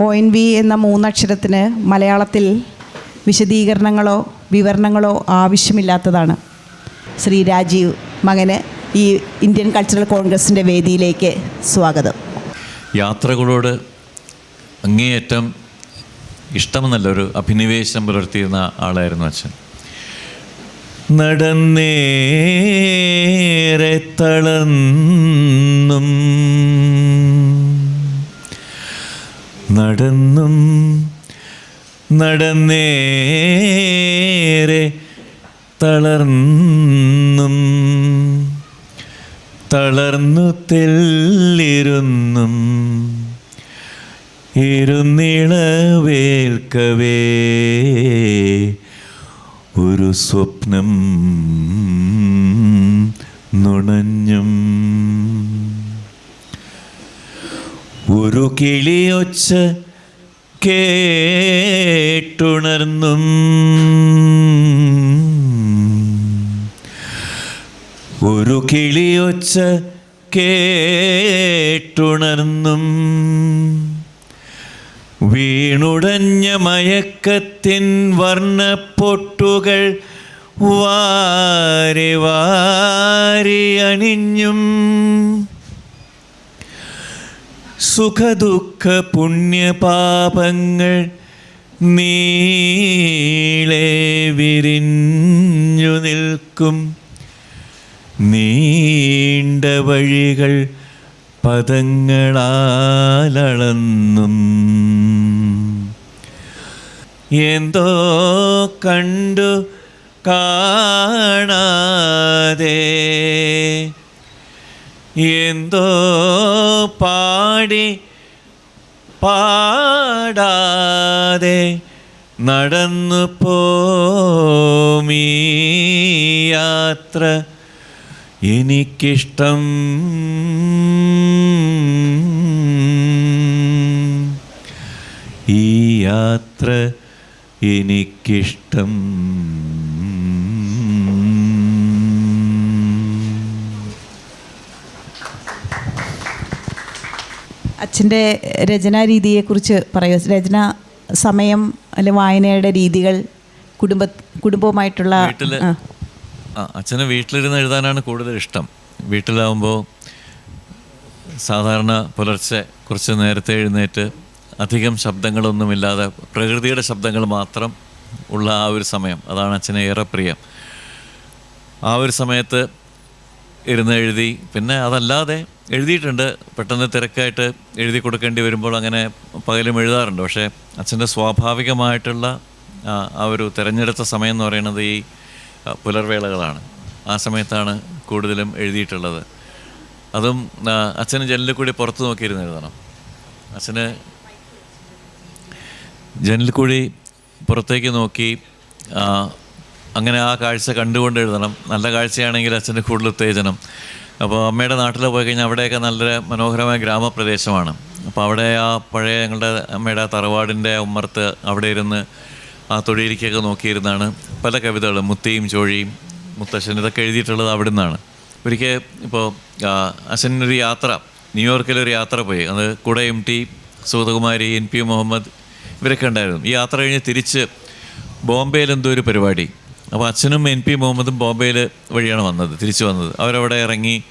O N V എന്ന മൂന്നക്ഷരത്തിന് മലയാളത്തിൽ വിശദീകരണങ്ങളോ വിവരണങ്ങളോ ആവശ്യമില്ലാത്തതാണ്. ശ്രീ രാജീവ് മകന് ഈ ഇന്ത്യൻ കൾച്ചറൽ കോൺഗ്രസിന്റെ വേദിയിലേക്ക് സ്വാഗതം. യാത്രകളോട് അങ്ങേയറ്റം ഇഷ്ടമെന്നല്ല ഒരു അഭിനിവേശം പുലർത്തിയിരുന്ന ആളായിരുന്നു അച്ഛൻ. നടന്നേറെ തളർന്നും നടന്നും നടന്നേരെ തളർന്നും തളർന്നു തെല്ലിരുന്നും ഇരുന്നിളവേൽക്കവേ ഒരു സ്വപ്നം നുണഞ്ഞും കിളിയൊച്ച കേട്ടുണർന്നും. ഒരു കിളിയൊച്ച കേട്ടുണർന്നും. വീണുടഞ്ഞ മയക്കത്തിൻ വർണപ്പൊട്ടുകൾ വാരി വാരി അണിഞ്ഞും. സുഖദുഃഖ പുണ്യപാപങ്ങൾ നീളെ വിരിഞ്ഞു നിൽക്കും. നീണ്ട വഴികൾ പദങ്ങളാലളന്നും. എന്തോ കണ്ടു കാണാതെ എന്തോ പാടി പാടാതെ നടന്നു പോമീ യാത്ര. എനിക്കിഷ്ടം. ഈ യാത്ര എനിക്കിഷ്ടം. അച്ഛന്റെ രചനാ രീതിയെക്കുറിച്ച് പറയുക രചന സമയം അല്ലെ വായനയുടെ രീതികൾ കുടുംബ കുടുംബവുമായിട്ടുള്ള അച്ഛന് വീട്ടിലിരുന്ന് എഴുതാനാണ് കൂടുതൽ ഇഷ്ടം. വീട്ടിലാവുമ്പോൾ സാധാരണ പുലർച്ചെ കുറച്ച് നേരത്തെ എഴുന്നേറ്റ് അധികം ശബ്ദങ്ങളൊന്നുമില്ലാതെ പ്രകൃതിയുടെ ശബ്ദങ്ങൾ മാത്രം ഉള്ള ആ ഒരു സമയം. അതാണ് അച്ഛനെ ഏറെ പ്രിയം. ആ ഒരു സമയത്ത് ഇരുന്ന് എഴുതി. പിന്നെ അതല്ലാതെ എഴുതിയിട്ടുണ്ട്. പെട്ടെന്ന് തിരക്കായിട്ട് എഴുതി കൊടുക്കേണ്ടി വരുമ്പോൾ അങ്ങനെ പകലും എഴുതാറുണ്ട്. പക്ഷേ അച്ഛന്റെ സ്വാഭാവികമായിട്ടുള്ള ആ, ഒരു തിരഞ്ഞെടുത്ത സമയം എന്ന് പറയുന്നത് ഈ പുലർവേളകളാണ്. ആ സമയത്താണ് കൂടുതലും എഴുതിയിട്ടുള്ളത്. അതും അച്ഛന് ജനലിൽ കൂടി പുറത്ത് നോക്കിയിരുന്ന് എഴുതണം. അച്ഛന് ജനലിൽ കൂടി പുറത്തേക്ക് നോക്കി അങ്ങനെ ആ കാഴ്ച കണ്ടുകൊണ്ട് എഴുതണം. നല്ല കാഴ്ചയാണെങ്കിൽ അച്ഛന്റെ കൂടുതൽ ഉത്തേജനം. അപ്പോൾ അമ്മയുടെ നാട്ടിൽ പോയി കഴിഞ്ഞാൽ അവിടെയൊക്കെ നല്ല മനോഹരമായ ഗ്രാമപ്രദേശമാണ്. അപ്പോൾ അവിടെ ആ പഴയ ഞങ്ങളുടെ അമ്മയുടെ ആ തറവാടിന്റെ ഉമ്മർത്ത് അവിടെ ഇരുന്ന് ആ തൊഴിലിക്കൊക്കെ നോക്കിയിരുന്നാണ് പല കവിതകളും മുത്തിയും ചോഴിയും മുത്തശ്ശൻ ഇതൊക്കെ എഴുതിയിട്ടുള്ളത് അവിടെ നിന്നാണ് ഒരിക്കൽ ഇപ്പോൾ അച്ഛനൊരു യാത്ര ന്യൂയോർക്കിലൊരു യാത്ര പോയി. അത് കൂടെ M T Sugathakumari N P Muhammad ഇവരൊക്കെ ഉണ്ടായിരുന്നു. ഈ യാത്ര കഴിഞ്ഞ് തിരിച്ച് ബോംബെയിൽ എന്തോ ഒരു പരിപാടി. അപ്പോൾ അച്ഛനും എൻ പി മുഹമ്മദും ബോംബെയിൽ വഴിയാണ് വന്നത് തിരിച്ചു വന്നത്. അവരവിടെ ഇറങ്ങി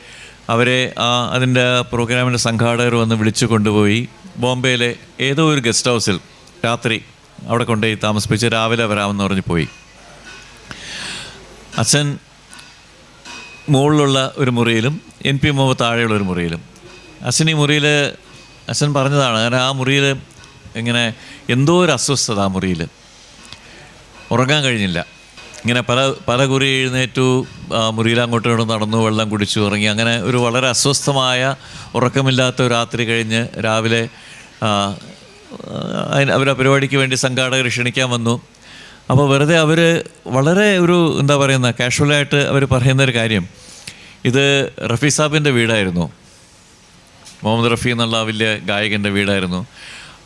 അവരെ ആ അതിന്റെ പ്രോഗ്രാമിന്റെ സംഘാടകർ വന്ന് വിളിച്ചു കൊണ്ടുപോയി. ബോംബെയിലെ ഏതോ ഒരു ഗസ്റ്റ് ഹൗസിൽ രാത്രി അവിടെ കൊണ്ടുപോയി താമസിപ്പിച്ച് രാവിലെ വരാമെന്ന് പറഞ്ഞ് പോയി. അച്ഛൻ മുകളിലുള്ള ഒരു മുറിയിലും എൻ പി മുഹമ്മദ് താഴെയുള്ള ഒരു മുറിയിലും. അച്ഛൻ ഈ മുറിയിൽ അച്ഛൻ പറഞ്ഞതാണ് കാരണം ആ മുറിയിൽ ഇങ്ങനെ എന്തോ ഒരു അസ്വസ്ഥത ആ മുറിയിൽ. ഉറങ്ങാൻ കഴിഞ്ഞില്ല. ഇങ്ങനെ പല പല കുറി എഴുന്നേറ്റു മുറിയിൽ അങ്ങോട്ടും ഇങ്ങോട്ടും നടന്നു വെള്ളം കുടിച്ചു ഉറങ്ങി. അങ്ങനെ ഒരു വളരെ അസ്വസ്ഥമായ ഉറക്കമില്ലാത്ത ഒരു രാത്രി കഴിഞ്ഞ് രാവിലെ അവർ പരിപാടിക്ക് വേണ്ടി സംഘാടകർ ക്ഷണിക്കാൻ വന്നു. അപ്പോൾ വെറുതെ അവർ വളരെ ഒരു എന്താ പറയുന്ന കാഷ്വലായിട്ട് അവർ പറയുന്നൊരു കാര്യം. ഇത് റഫീസാബിന്റെ വീടായിരുന്നു. മുഹമ്മദ് റഫി എന്നുള്ള വലിയ ഗായകന്റെ വീടായിരുന്നു.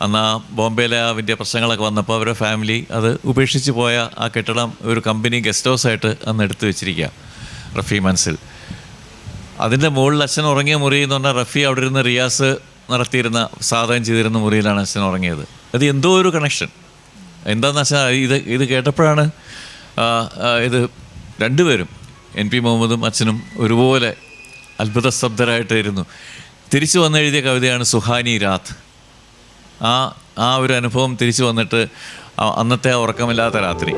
അന്ന് ആ ബോംബെയിലെ വലിയ പ്രശ്നങ്ങളൊക്കെ വന്നപ്പോൾ അവരുടെ ഫാമിലി അത് ഉപേക്ഷിച്ച് പോയ ആ കെട്ടിടം ഒരു കമ്പനി ഗസ്റ്റ് ഹൗസായിട്ട് അന്ന് എടുത്തു വെച്ചിരിക്കുക റഫി മൻസിൽ. അതിന്റെ മുകളിൽ അച്ഛൻ ഉറങ്ങിയ മുറി എന്ന് പറഞ്ഞാൽ റഫി അവിടെ ഇരുന്ന് റിയാസ് നടത്തിയിരുന്ന സാധകം ചെയ്തിരുന്ന മുറിയിലാണ് അച്ഛൻ ഉറങ്ങിയത്. അത് എന്തോ ഒരു കണക്ഷൻ എന്താണെന്ന് വെച്ചാൽ ഇത് ഇത് കേട്ടപ്പോഴാണ് ഇത് രണ്ടുപേരും എൻ പി മുഹമ്മദും അച്ഛനും ഒരുപോലെ അത്ഭുത സ്തബ്ധരായിട്ടായിരുന്നു തിരിച്ചു വന്നെഴുതിയ കവിതയാണ് സുഹാനി രാത്ത് ആ ആ ഒരു അനുഭവം തിരിച്ചു വന്നിട്ട് അന്നത്തെ ഉറക്കമില്ലാത്ത രാത്രി.